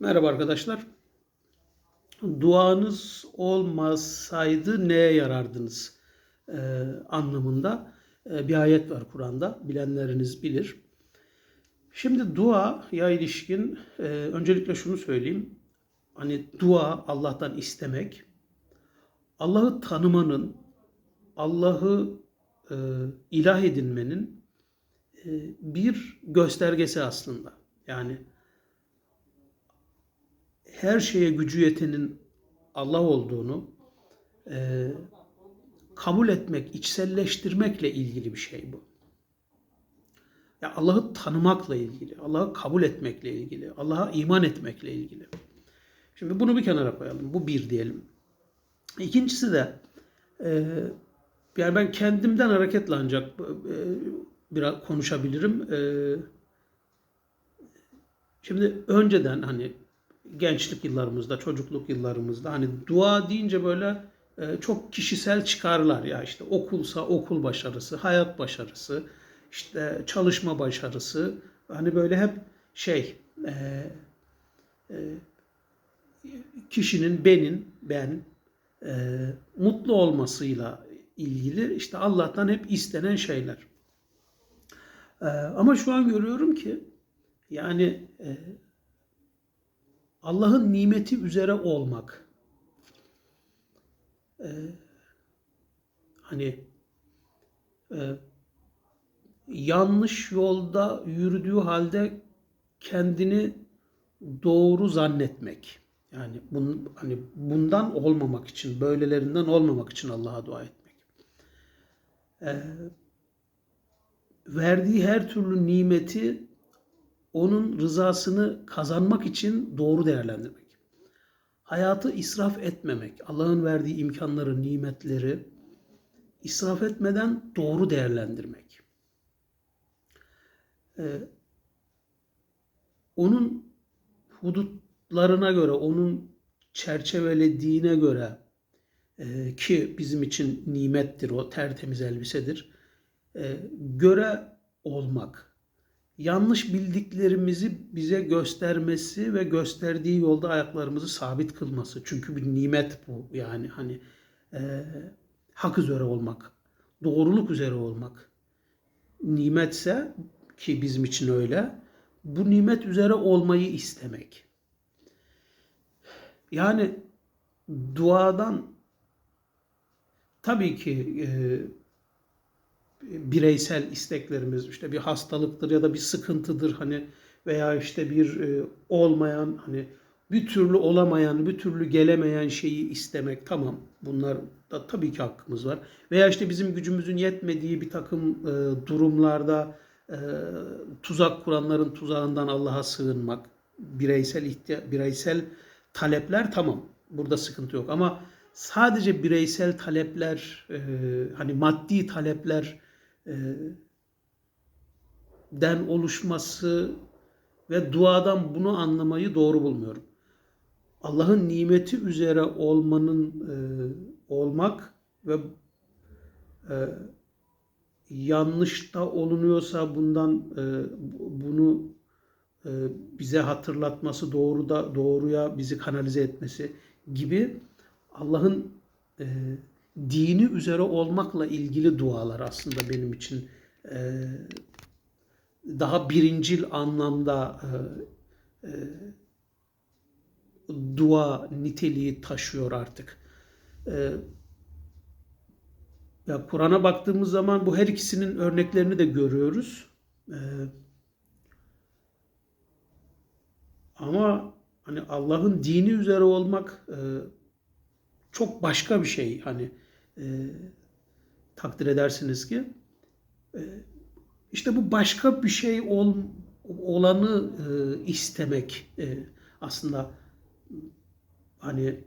Merhaba arkadaşlar. Duanız olmasaydı neye yarardınız Ee, anlamında e, bir ayet var Kur'an'da. Bilenleriniz bilir. Şimdi duaya ilişkin e, öncelikle şunu söyleyeyim. Hani dua Allah'tan istemek, Allah'ı tanımanın, Allah'ı e, ilah edinmenin e, bir göstergesi aslında. Yani her şeye gücü yetenin Allah olduğunu e, kabul etmek, içselleştirmekle ilgili bir şey bu. Ya Allah'ı tanımakla ilgili, Allah'ı kabul etmekle ilgili, Allah'a iman etmekle ilgili. Şimdi bunu bir kenara koyalım. Bu bir diyelim. İkincisi de e, yani ben kendimden hareketle ancak e, biraz konuşabilirim. E, şimdi önceden hani gençlik yıllarımızda, çocukluk yıllarımızda. Hani dua deyince böyle e, çok kişisel çıkarlar ya işte. Okulsa okul başarısı, hayat başarısı, işte çalışma başarısı. Hani böyle hep şey e, e, kişinin benin ben e, mutlu olmasıyla ilgili işte Allah'tan hep istenen şeyler. E, ama şu an görüyorum ki yani e, Allah'ın nimeti üzere olmak. Ee, hani e, yanlış yolda yürüdüğü halde kendini doğru zannetmek. Yani bunun, hani bundan olmamak için, böylelerinden olmamak için Allah'a dua etmek. Ee, verdiği her türlü nimeti onun rızasını kazanmak için doğru değerlendirmek. Hayatı israf etmemek, Allah'ın verdiği imkanları, nimetleri israf etmeden doğru değerlendirmek. Ee, onun hudutlarına göre, onun çerçevelediğine göre e, ki bizim için nimettir, o tertemiz elbisedir, e, göre olmak yanlış bildiklerimizi bize göstermesi ve gösterdiği yolda ayaklarımızı sabit kılması. Çünkü bir nimet bu yani hani e, hak üzere olmak, doğruluk üzere olmak. Nimetse ki bizim için öyle, bu nimet üzere olmayı istemek. Yani duadan tabii ki e, bireysel isteklerimiz işte bir hastalıktır ya da bir sıkıntıdır hani veya işte bir e, olmayan hani bir türlü olamayan, bir türlü gelemeyen şeyi istemek tamam. Bunlar da tabii ki hakkımız var. Veya işte bizim gücümüzün yetmediği bir takım e, durumlarda e, tuzak kuranların tuzağından Allah'a sığınmak, bireysel ihtiya bireysel talepler tamam. Burada sıkıntı yok ama sadece bireysel talepler, e, hani maddi talepler den oluşması ve duadan bunu anlamayı doğru bulmuyorum. Allah'ın nimeti üzere olmanın e, olmak ve e, yanlışta olunuyorsa bundan e, bunu e, bize hatırlatması doğru da doğruya bizi kanalize etmesi gibi Allah'ın e, dini üzere olmakla ilgili dualar aslında benim için e, daha birincil anlamda e, e, dua niteliği taşıyor artık. E, ya Kur'an'a baktığımız zaman bu her ikisinin örneklerini de görüyoruz. E, ama hani Allah'ın dini üzere olmak e, çok başka bir şey. Hani e, takdir edersiniz ki e, işte bu başka bir şey ol, olanı e, istemek e, aslında hani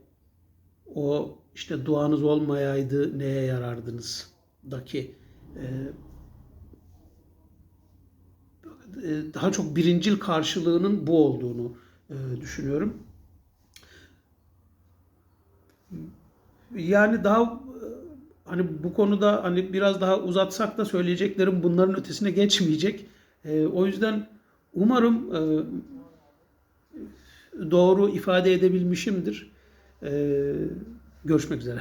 o işte duanız olmayaydı neye yarardınız daki e, e daha çok birincil karşılığının bu olduğunu e, düşünüyorum. Yani daha hani bu konuda hani biraz daha uzatsak da söyleyeceklerim bunların ötesine geçmeyecek. E, o yüzden umarım e, doğru ifade edebilmişimdir. Ee, görüşmek üzere.